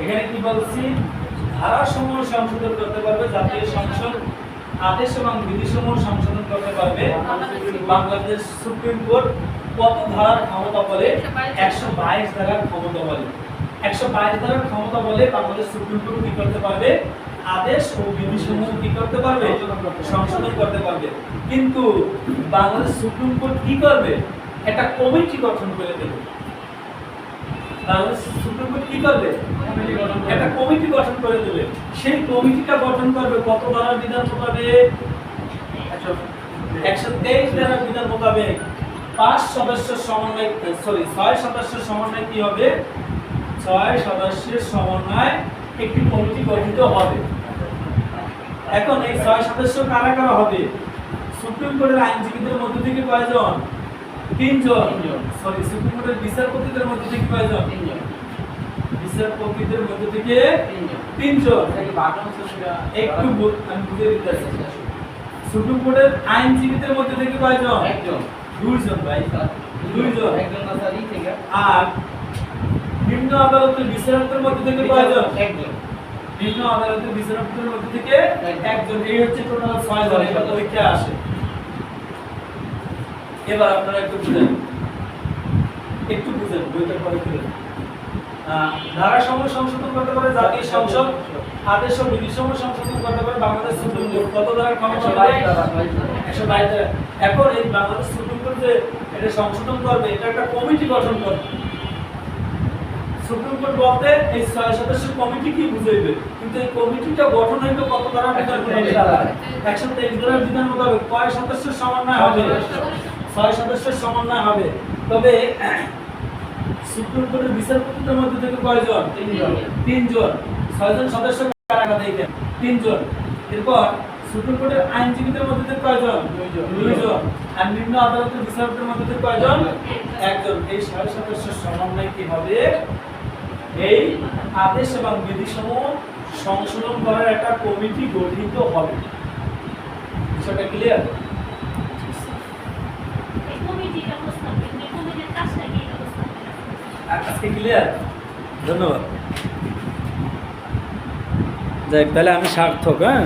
এখানে কি বলছি? ধারাসমূহ সংশোধন করতে পারবে, জাতীয় সংসদ আদেশ এবং বিধিসমূহ সংশোধন করতে পারবে। বাংলাদেশ সুপ্রিম কোর্ট কত ধারার ক্ষমতা বলে? একশো বাইশ ধারার ক্ষমতা বলে। একশো বাইশ ধারার ক্ষমতা বলে বাংলাদেশ সুপ্রিম কোর্ট কি করতে পারবে? আদেশ ও বিধিসমূহ কি করতে পারবে? সংশোধন করতে পারবে। কিন্তু বাংলাদেশ সুপ্রিম কোর্ট কি করবে? একটা কমিটি গঠন করে দেবে। বাংলাদেশ সুপ্রিম কোর্ট কি করবে? একটা কমিটি গঠন করে দেবে। সেই কমিটিটা গঠন করবে কত ধারার বিধান মোতাবেক? একশো তেইশ ধারার বিধান মোতাবেক। পাঁচ সদস্যের সমন্বয় সরি ছয় সদস্যের সমন্বয় কি হবে? ছয় সদস্যের সমন্বয় একটি কমিটি গঠিত হবে। এখন এই ছয় সদস্য কারা কারা হবে? সুপ্রিম কোর্টের আইনজীবীদের মধ্য থেকে কয়জন? তিনজন। সরি সুপ্রিম কোর্টের বিচারপতিদের মধ্য থেকে কয়জন? বিচারপতিদের মধ্য থেকে তিনজন। একটু আমি বুঝে দিতেছি সুপ্রিম কোর্টের আইনজীবীদের মধ্যে থেকে কয়জন? দুইজন ভাই। দুইজন। আর নিম্ন আদালতের বিচারকদের মধ্যে থেকে কয়জন? নিম্ন আদালতের বিচারকদের মধ্যে থেকে একজন। এই হচ্ছে টোটাল ছয় জন এটা পরীক্ষা আসে। এবার আপনারা একটু বুঝেন। একটু বুঝেন বইটা পরে খুলেন আহ, ধারাসমূহ সংশোধন করতে পারে জাতীয় সংসদ আদেশ ও বিধিসমূহ সংশোধন করতে পারে বাংলাদেশ সুপ্রিম কোর্ট। কত ধারার ক্ষমতা? একশো বাইশ এখন এই বাংলাদেশ সুপ্রিম কোর্ট যে এটা সংশোধন করবে এটা একটা কমিটি গঠন করবে। সুপ্রিম কোর্ট বলতে এই ছয় সদস্যের কমিটি কি বুঝাইবে? কিন্তু এই কমিটিটা গঠন হইবে কত ধারা বিধান একশো তেইশ ধারার বিধান মোতাবেক কয় সদস্যের সমন্বয় হবে? ছয় সদস্যের সমন্বয় হবে। তবে সুপ্রিম কোর্টের বিচারপতিদের মধ্যে থেকে কয়জন? তিনজন। ছয়জন সদস্য দেখেন তিনজন। এরপর সুপ্রিম কোর্টের আইনজীবীদের মধ্যে থেকে কয়জন? দুইজন। আর নিম্ন আদালতের মধ্যে থেকে কয়জন? একজন। এই ছয় সদস্যের সমন্বয় কি হবে? এই আদেশ এবং বিধিসমূহ সংশোধন করার একটা কমিটি গঠিত হবে। বিষয়টা ক্লিয়ার ক্লিয়ার ধন্যবাদ। যাই তাহলে আমি সার্থক হ্যাঁ?